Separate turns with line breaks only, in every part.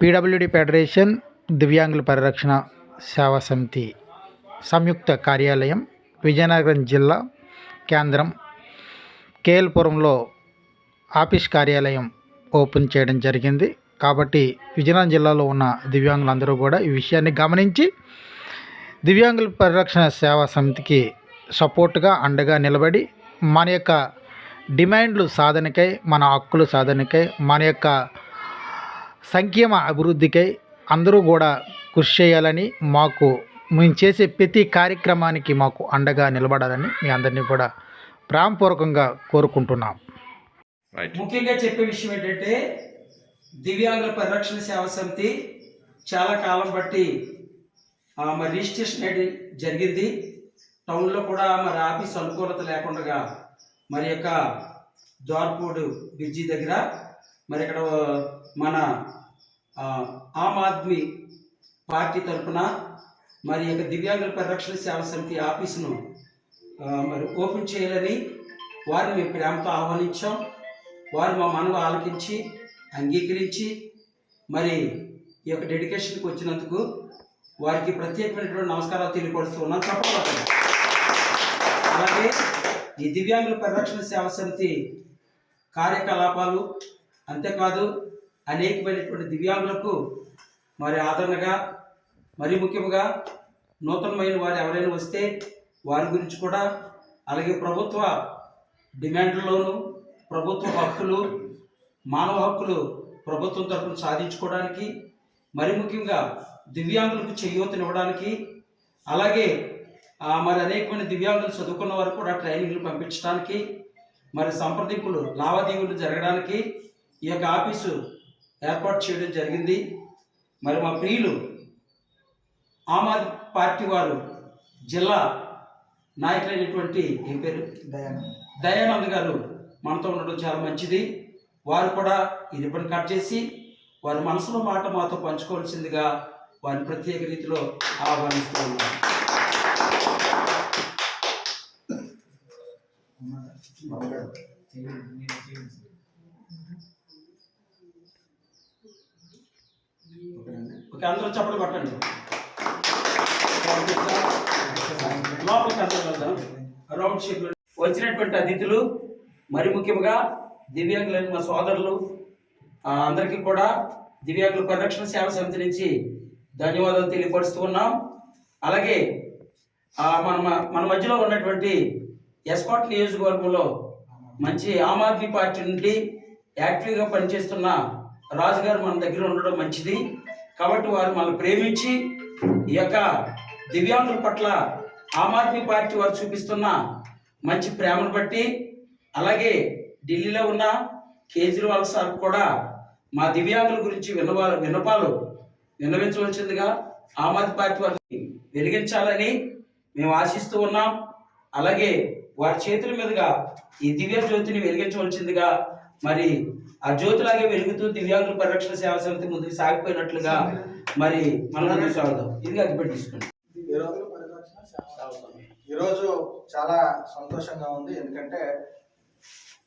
PWD federation దివ్యాంగుల పరిరక్షణ సేవా సమితి సంయుక్త కార్యాలయం విజయనగరం జిల్లా కేంద్రం కేఎల్పురంలో ఆఫీస్ కార్యాలయం ఓపెన్ చేయడం జరిగింది. కాబట్టి విజయనగరం జిల్లాలో ఉన్న దివ్యాంగులందరూ కూడా ఈ విషయాన్ని గమనించి దివ్యాంగుల పరిరక్షణ సేవా సమితికి సపోర్ట్గా అండగా నిలబడి మన యొక్క డిమాండ్లు సాధనకై మన హక్కులు సాధనకై మన యొక్క సంక్షేమ అభివృద్ధికై అందరూ కూడా కృషి చేయాలని మాకు మేము చేసే ప్రతి కార్యక్రమానికి మాకు అండగా నిలబడాలని మీ అందరినీ కూడా ప్రేమపూర్వకంగా కోరుకుంటున్నాం.
రైట్
ముఖ్యంగా చెప్పే విషయం ఏంటంటే దివ్యాంగుల పరిరక్షణ సేవా సమితి చాలా కాలం బట్టి మరి రిజిస్ట్రేషన్ అనేది జరిగింది. టౌన్లో కూడా మరి ఆఫీస్ అనుకూలత లేకుండా మరి యొక్క ద్వార్పూడు బ్రిడ్జి దగ్గర మరి ఇక్కడ మన ఆమ్ ఆద్మీ పార్టీ తరఫున మరి యొక్క దివ్యాంగుల పరిరక్షణ సేవ సమితి ఆఫీసును మరి ఓపెన్ చేయాలని వారిని మేము ప్రేమతో ఆహ్వానించాం. వారు మా మనవి ఆలకించి అంగీకరించి మరి ఈ యొక్క డెడికేషన్కి వచ్చినందుకు వారికి ప్రత్యేకమైనటువంటి నమస్కారాలు తెలియపరుస్తూ తప్పకుండా అలాగే ఈ దివ్యాంగుల పరిరక్షణ సేవ సమితి కార్యకలాపాలు అంతేకాదు అనేకమైనటువంటి దివ్యాంగులకు మరి ఆదరణగా మరి ముఖ్యంగా నూతనమైన వారు ఎవరైనా వస్తే వారి గురించి కూడా అలాగే ప్రభుత్వ డిమాండ్లలోనూ ప్రభుత్వ హక్కులు మానవ హక్కులు ప్రభుత్వం తరఫున సాధించుకోవడానికి మరి ముఖ్యంగా దివ్యాంగులకు చేయూతనివ్వడానికి అలాగే మరి అనేకమైన దివ్యాంగులు చదువుకున్న వారు కూడా ట్రైనింగ్లు పంపించడానికి మరి సంప్రదింపులు లావాదేవీలు జరగడానికి ఈ యొక్క ఆఫీసు ఏర్పాటు చేయడం జరిగింది. మరి మా ప్రియులు ఆమ్ ఆద్మీ పార్టీ వారు జిల్లా నాయకులైనటువంటి ఏం పేరు? దయానంద్. గారు మనతో ఉండడం చాలా మంచిది. వారు కూడా ఈ రిబ్బన్ కట్ చేసి వారి మనసులో మాట మాతో పంచుకోవాల్సిందిగా వారిని ప్రత్యేక రీతిలో ఆహ్వానిస్తూ ఓకే అందరూ చప్పట్లు కొట్టండి. లోపలికి అందరూ వెళ్దాం. రౌండ్ షేప్ వచ్చినటువంటి అతిథులు మరి ముఖ్యంగా దివ్యాంగులైన మా సోదరులు అందరికీ కూడా దివ్యాంగుల పరిరక్షణ సేవ సమితి నుంచి ధన్యవాదాలు తెలియపరుస్తూ ఉన్నాం. అలాగే మన మన మధ్యలో ఉన్నటువంటి ఎస్పాట్ నియోజకవర్గంలో మంచి ఆమ్ ఆద్మీ పార్టీ నుండి యాక్టివ్గా పనిచేస్తున్న రాజుగారు మన దగ్గర ఉండడం మంచిది. కాబట్టి వారు మనల్ని ప్రేమించి ఈ యొక్క దివ్యాంగుల పట్ల ఆమ్ ఆద్మీ పార్టీ వారు చూపిస్తున్న మంచి ప్రేమను బట్టి అలాగే ఢిల్లీలో ఉన్న కేజ్రీవాల్ సార్ కూడా మా దివ్యాంగుల గురించి విన్నవా విన్నపాలు విన్నవించవలసిందిగా ఆమ్ ఆద్మీ పార్టీ వారిని వెలిగించాలని మేము ఆశిస్తూ ఉన్నాం. అలాగే వారి చేతుల మీదుగా ఈ దివ్య జ్యోతిని వెలిగించవలసిందిగా మరి ఆ జ్యోతిలాగే వెలుగుతూ దివ్యాంగుల పరిరక్షణ సేవా సమితి ముందుకు సాగిపోయినట్లుగా మరి మనం ముందుకు సాగుదాం ఇది అగ్గిపెట్టి తీసుకోండి.
ఈరోజు చాలా సంతోషంగా ఉంది. ఎందుకంటే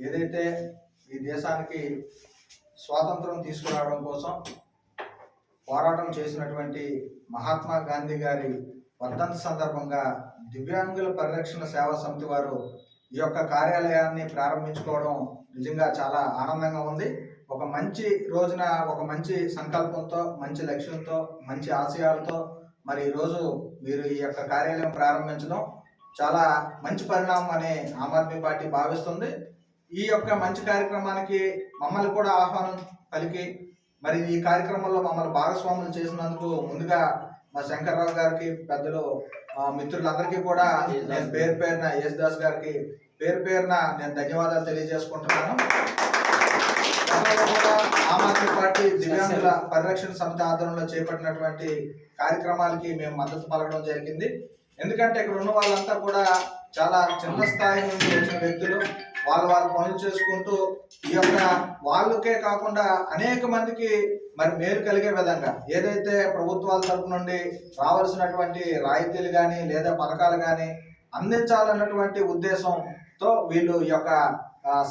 ఏదైతే ఈ దేశానికి స్వాతంత్రం తీసుకురావడం కోసం పోరాటం చేసినటువంటి మహాత్మా గాంధీ గారి వర్ధంతి సందర్భంగా దివ్యాంగుల పరిరక్షణ సేవా సమితి వారు ఈ యొక్క కార్యాలయాన్ని ప్రారంభించుకోవడం నిజంగా చాలా ఆనందంగా ఉంది. ఒక మంచి రోజున ఒక మంచి సంకల్పంతో మంచి లక్ష్యంతో మంచి ఆశయాలతో మరి ఈరోజు మీరు ఈ యొక్క కార్యాలయం ప్రారంభించడం చాలా మంచి పరిణామం అని ఆమ్ ఆద్మీ పార్టీ భావిస్తుంది. ఈ యొక్క మంచి కార్యక్రమానికి మమ్మల్ని కూడా ఆహ్వానం పలికి మరి ఈ కార్యక్రమంలో మమ్మల్ని భాగస్వాములు చేసినందుకు ముందుగా మా శంకర్రావు గారికి పెద్దలు మిత్రులందరికీ కూడా నేను పేరు పేరున యేసుదాస్ గారికి పేరు పేరున నేను ధన్యవాదాలు తెలియజేసుకుంటున్నాను. కూడా ఆమ్ ఆద్మీ పార్టీ దివ్యాంగుల పరిరక్షణ సమితి ఆధ్వర్యంలో చేపట్టినటువంటి కార్యక్రమాలకి మేము మద్దతు పలకడం జరిగింది. ఎందుకంటే ఇక్కడ ఉన్న వాళ్ళంతా కూడా చాలా చిన్న స్థాయి నుండి వచ్చిన వ్యక్తులు. వాళ్ళు వాళ్ళు పనులు చేసుకుంటూ ఈ యొక్క వాళ్ళకే కాకుండా అనేక మందికి మరి మేలు కలిగే విధంగా ఏదైతే ప్రభుత్వాల తరపు నుండి రావాల్సినటువంటి రాయితీలు కానీ లేదా పథకాలు కానీ అందించాలన్నటువంటి ఉద్దేశం తో వీళ్ళు ఈ యొక్క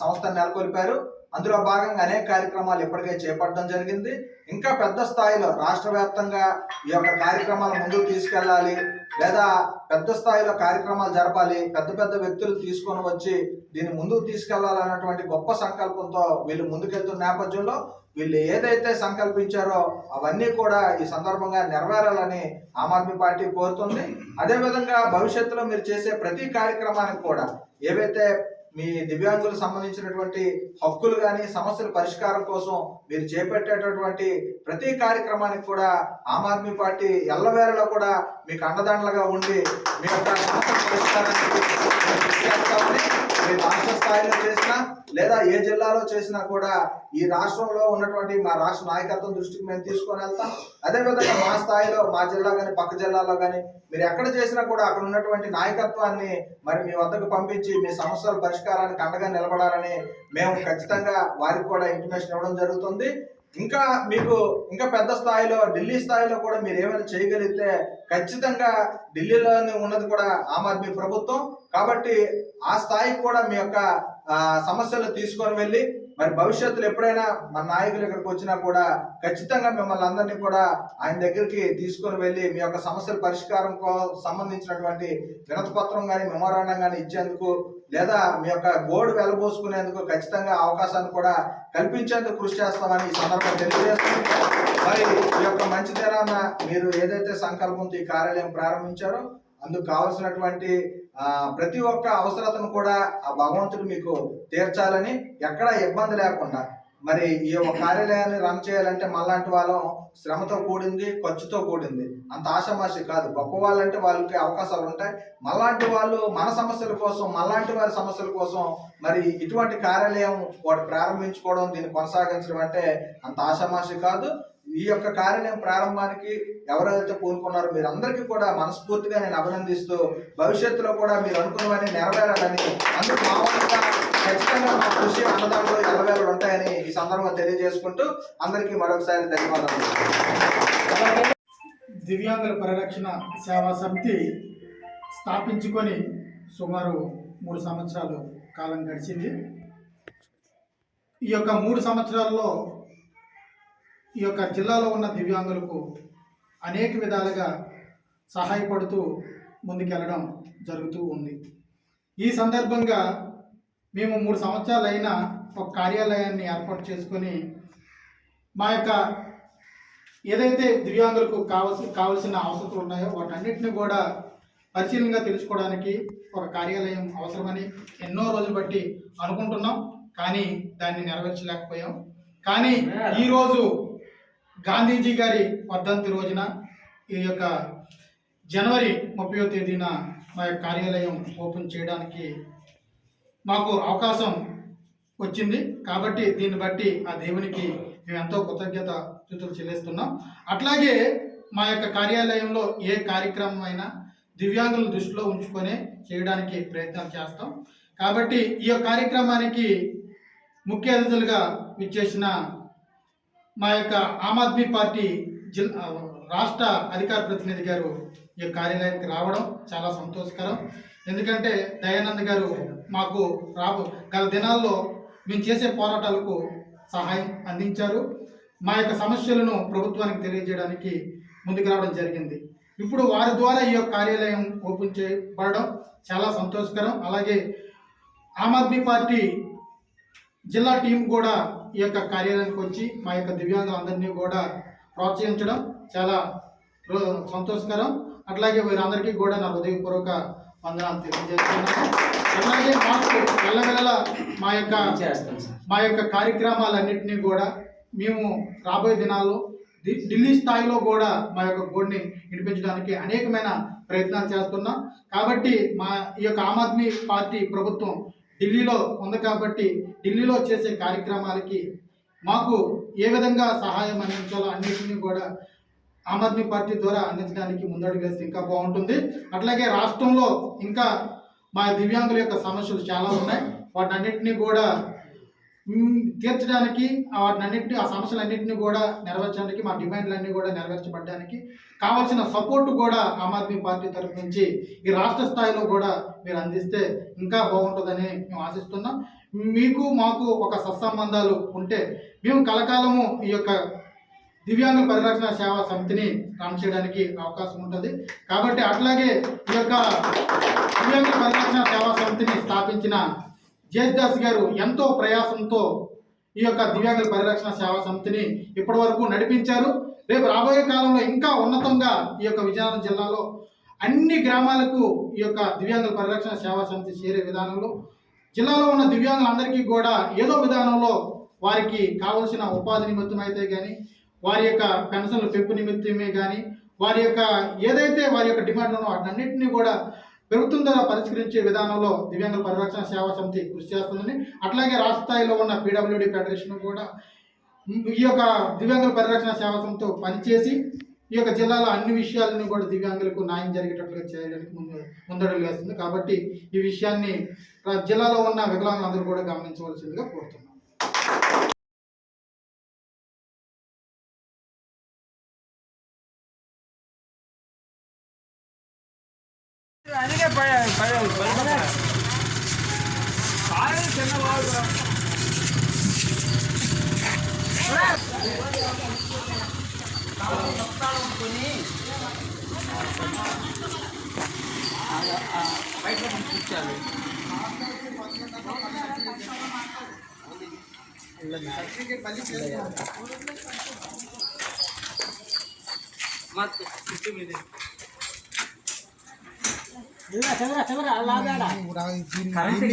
సంస్థను నెలకొల్పారు. అందులో భాగంగా అనేక కార్యక్రమాలు ఇప్పటికే చేపట్టడం జరిగింది. ఇంకా పెద్ద స్థాయిలో రాష్ట్ర వ్యాప్తంగా ఈ యొక్క కార్యక్రమాలు ముందుకు తీసుకెళ్ళాలి లేదా పెద్ద స్థాయిలో కార్యక్రమాలు జరపాలి పెద్ద పెద్ద వ్యక్తులు తీసుకొని వచ్చి దీన్ని ముందుకు తీసుకెళ్ళాలన్నటువంటి గొప్ప సంకల్పంతో వీళ్ళు ముందుకెళ్తున్న నేపథ్యంలో వీళ్ళు ఏదైతే సంకల్పించారో అవన్నీ కూడా ఈ సందర్భంగా నెరవేరాలని ఆమ్ ఆద్మీ పార్టీ కోరుతుంది. అదేవిధంగా భవిష్యత్తులో మీరు చేసే ప్రతి కార్యక్రమానికి కూడా ఏవైతే మీ దివ్యాంగులకు సంబంధించినటువంటి హక్కులు కానీ సమస్యల పరిష్కారం కోసం మీరు చేపట్టేటటువంటి ప్రతి కార్యక్రమానికి కూడా ఆమ్ ఆద్మీ పార్టీ ఎల్లవేళలో కూడా మీకు అండదండలుగా ఉండి మీ యొక్క సమస్యల పరిష్కారాన్ని కృషి రాష్ట్ర స్థాయిలో చేసినా లేదా ఏ జిల్లాలో చేసినా కూడా ఈ రాష్ట్రంలో ఉన్నటువంటి మా రాష్ట్ర నాయకత్వం దృష్టికి మేము తీసుకొని వెళ్తాం. అదేవిధంగా మా స్థాయిలో మా జిల్లా కానీ పక్క జిల్లాలో కానీ మీరు ఎక్కడ చేసినా కూడా అక్కడ ఉన్నటువంటి నాయకత్వాన్ని మరి మీ వద్దకు పంపించి మీ సమస్యల పరిష్కారానికి అండగా నిలబడాలని మేము ఖచ్చితంగా వారికి కూడా ఇంటిమేషన్ ఇవ్వడం జరుగుతుంది. ఇంకా మీకు ఇంకా పెద్ద స్థాయిలో ఢిల్లీ స్థాయిలో కూడా మీరు ఏమైనా చేయగలిగితే ఖచ్చితంగా ఢిల్లీలోనే ఉన్నది కూడా ఆమ్ ఆద్మీ ప్రభుత్వం. కాబట్టి ఆ స్థాయికి కూడా మీ యొక్క సమస్యలు తీసుకొని వెళ్ళి మరి భవిష్యత్తులో ఎప్పుడైనా మన నాయకులు ఇక్కడికి వచ్చినా కూడా ఖచ్చితంగా మిమ్మల్ని అందరినీ కూడా ఆయన దగ్గరికి తీసుకొని వెళ్ళి మీ యొక్క సమస్యల పరిష్కారం కో- సంబంధించినటువంటి వినతి పత్రం కానీ మెమోరాండం కానీ ఇచ్చేందుకు లేదా మీ యొక్క గోడు వెలబోసుకునేందుకు ఖచ్చితంగా అవకాశాన్ని కూడా కల్పించేందుకు కృషి చేస్తామని ఈ సందర్భంగా తెలియజేస్తుంది మరి ఈ యొక్క మంచి తెరాన మీరు ఏదైతే సంకల్పంతో ఈ కార్యాలయం ప్రారంభించారో అందుకు కావలసినటువంటి ప్రతి ఒక్క అవసరతను కూడా ఆ భగవంతుడు మీకు తీర్చాలని ఎక్కడా ఇబ్బంది లేకుండా మరి ఈ యొక్క కార్యాలయాన్ని రన్ చేయాలంటే మళ్ళాంటి వాళ్ళం శ్రమతో కూడింది ఖర్చుతో కూడింది. అంత ఆషామాషి కాదు. గొప్ప వాళ్ళంటే వాళ్ళకి అవకాశాలు ఉంటాయి. మళ్ళాంటి వాళ్ళు మన సమస్యల కోసం మళ్ళాంటి వారి సమస్యల కోసం మరి ఇటువంటి కార్యాలయం వాడు ప్రారంభించుకోవడం దీన్ని కొనసాగించడం అంటే అంత ఆషామాషి కాదు. ఈ యొక్క కార్యాలయం ప్రారంభానికి ఎవరైతే పూనుకున్నారో మీరందరికీ కూడా మనస్ఫూర్తిగా నేను అభినందిస్తూ భవిష్యత్తులో కూడా మీరు అనుకున్నవన్నీ నెరవేరాలని అందుకు మా ఖచ్చితంగా మా కృషి అన్నదాంట్లో ఎల్లవేళలు ఉంటాయని ఈ సందర్భంగా తెలియజేసుకుంటూ అందరికీ మరొకసారి ధన్యవాదాలు.
దివ్యాంగుల పరిరక్షణ సేవా సమితి స్థాపించుకొని సుమారు మూడు సంవత్సరాలు కాలం గడిచింది. ఈ యొక్క మూడు సంవత్సరాల్లో ఈ యొక్క జిల్లాలో ఉన్న దివ్యాంగులకు అనేక విధాలుగా సహాయపడుతూ ముందుకెళ్ళడం జరుగుతూ ఉంది. ఈ సందర్భంగా మేము మూడు సంవత్సరాలైన ఒక కార్యాలయాన్ని ఏర్పాటు చేసుకొని మా యొక్క ఏదైతే దివ్యాంగులకు కావాల్సి కావాల్సిన అవసరాలు ఉన్నాయో వాటన్నిటిని కూడా పరిశీలనగా తెలుసుకోవడానికి ఒక కార్యాలయం అవసరమని ఎన్నో రోజులు బట్టి అనుకుంటున్నాం. కానీ దాన్ని నెరవేర్చలేకపోయాం. కానీ ఈరోజు గాంధీజీ గారి వర్ధంతి రోజున ఈ యొక్క జనవరి ముప్పయో తేదీన మా యొక్క కార్యాలయం ఓపెన్ చేయడానికి మాకు అవకాశం వచ్చింది. కాబట్టి దీన్ని బట్టి ఆ దేవునికి మేము ఎంతో కృతజ్ఞత స్థుతులు చెల్లిస్తున్నాం. అట్లాగే మా యొక్క కార్యాలయంలో ఏ కార్యక్రమం అయినా దివ్యాంగులను దృష్టిలో ఉంచుకొని చేయడానికి ప్రయత్నాలు చేస్తాం. కాబట్టి ఈ యొక్క కార్యక్రమానికి ముఖ్య అతిథులుగా విచ్చేసిన మా యొక్క ఆమ్ ఆద్మీ పార్టీ జిల్ రాష్ట్ర అధికార ప్రతినిధి గారు ఈ కార్యాలయానికి రావడం చాలా సంతోషకరం. ఎందుకంటే దయానంద్ గారు మాకు రాబో గల దినాల్లో మేము చేసే పోరాటాలకు సహాయం అందించారు. మా యొక్క సమస్యలను ప్రభుత్వానికి తెలియజేయడానికి ముందుకు రావడం జరిగింది. ఇప్పుడు వారి ద్వారా ఈ యొక్క కార్యాలయం ఓపెన్ చేయబడడం చాలా సంతోషకరం. అలాగే ఆమ్ ఆద్మీ పార్టీ జిల్లా టీం కూడా ఈ యొక్క కార్యాలయానికి వచ్చి మా యొక్క దివ్యాంగులందరినీ కూడా ప్రోత్సహించడం చాలా సంతోషకరం. అట్లాగే వీరందరికీ కూడా నా హృదయపూర్వక వందనాలు తెలియజేస్తున్నాను. అలాగే మాకు వెళ్ళగల మా యొక్క మా యొక్క కార్యక్రమాలన్నింటినీ కూడా మేము రాబోయే దినాల్లో ఢిల్లీ స్థాయిలో కూడా మా యొక్క గోడ్ని వినిపించడానికి అనేకమైన ప్రయత్నాలు చేస్తున్నాం. కాబట్టి మా ఈ యొక్క ఆమ్ ఆద్మీ పార్టీ ప్రభుత్వం ఢిల్లీలో ఉంది కాబట్టి ఢిల్లీలో చేసే కార్యక్రమాలకి మాకు ఏ విధంగా సహాయం అందించాలో అన్నింటినీ కూడా ఆమ్ ఆద్మీ పార్టీ ద్వారా అందించడానికి ముందడుగు వేస్తే ఇంకా బాగుంటుంది. అట్లాగే రాష్ట్రంలో ఇంకా మా దివ్యాంగుల యొక్క సమస్యలు చాలా ఉన్నాయి. వాటన్నిటిని కూడా తీర్చడానికి ఆ వాటినన్నింటినీ ఆ సమస్యలన్నింటినీ కూడా నెరవేర్చడానికి మా డిమాండ్లన్నీ కూడా నెరవేర్చబడడానికి కావాల్సిన సపోర్ట్ కూడా ఆమ్ ఆద్మీ పార్టీ తరఫు నుంచి ఈ రాష్ట్ర స్థాయిలో కూడా మీరు అందిస్తే ఇంకా బాగుంటుందని మేము ఆశిస్తున్నాం. మీకు మాకు ఒక సత్సంబంధాలు ఉంటే మేము కలకాలము ఈ యొక్క దివ్యాంగుల పరిరక్షణ సేవా సమితిని రన్ చేయడానికి అవకాశం ఉంటుంది. కాబట్టి అట్లాగే ఈ యొక్క దివ్యాంగుల పరిరక్షణ సేవా సమితిని స్థాపించిన జయదాస్ గారు ఎంతో ప్రయాసంతో ఈ యొక్క దివ్యాంగుల పరిరక్షణ సేవా సమితిని ఇప్పటి వరకు నడిపించారు. రేపు రాబోయే కాలంలో ఇంకా ఉన్నతంగా ఈ యొక్క విజయనగరం జిల్లాలో అన్ని గ్రామాలకు ఈ యొక్క దివ్యాంగుల పరిరక్షణ సేవా సమితి చేరే విధానంలో జిల్లాలో ఉన్న దివ్యాంగులందరికీ కూడా ఏదో విధానంలో వారికి కావలసిన ఉపాధి నిమిత్తం అయితే కానీ వారి యొక్క పెన్షన్ల పెంపు నిమిత్తమే కానీ వారి యొక్క ఏదైతే వారి యొక్క డిమాండ్ ఉన్నో వాటన్నింటినీ కూడా ప్రభుత్వం ద్వారా పరిష్కరించే విధానంలో దివ్యాంగుల పరిరక్షణ సేవా సమితి కృషి చేస్తుందని అట్లాగే రాష్ట్ర స్థాయిలో ఉన్న పీడబ్ల్యూడి ఫెడరేషన్ కూడా ఈ యొక్క దివ్యాంగుల పరిరక్షణ సేవా సమితితో పనిచేసి ఈ యొక్క జిల్లాలో అన్ని విషయాలను కూడా దివ్యాంగులకు న్యాయం జరిగేటట్లుగా చేయడానికి ముందు ముందడుగు వేస్తుంది. కాబట్టి ఈ విషయాన్ని జిల్లాలో ఉన్న వికలాంగులందరూ కూడా గమనించవలసిందిగా కోరుతున్నాం.
బయటలో పంపించారు మస్తు ఫిఫ్టీ మినిట్స్ కరెంట్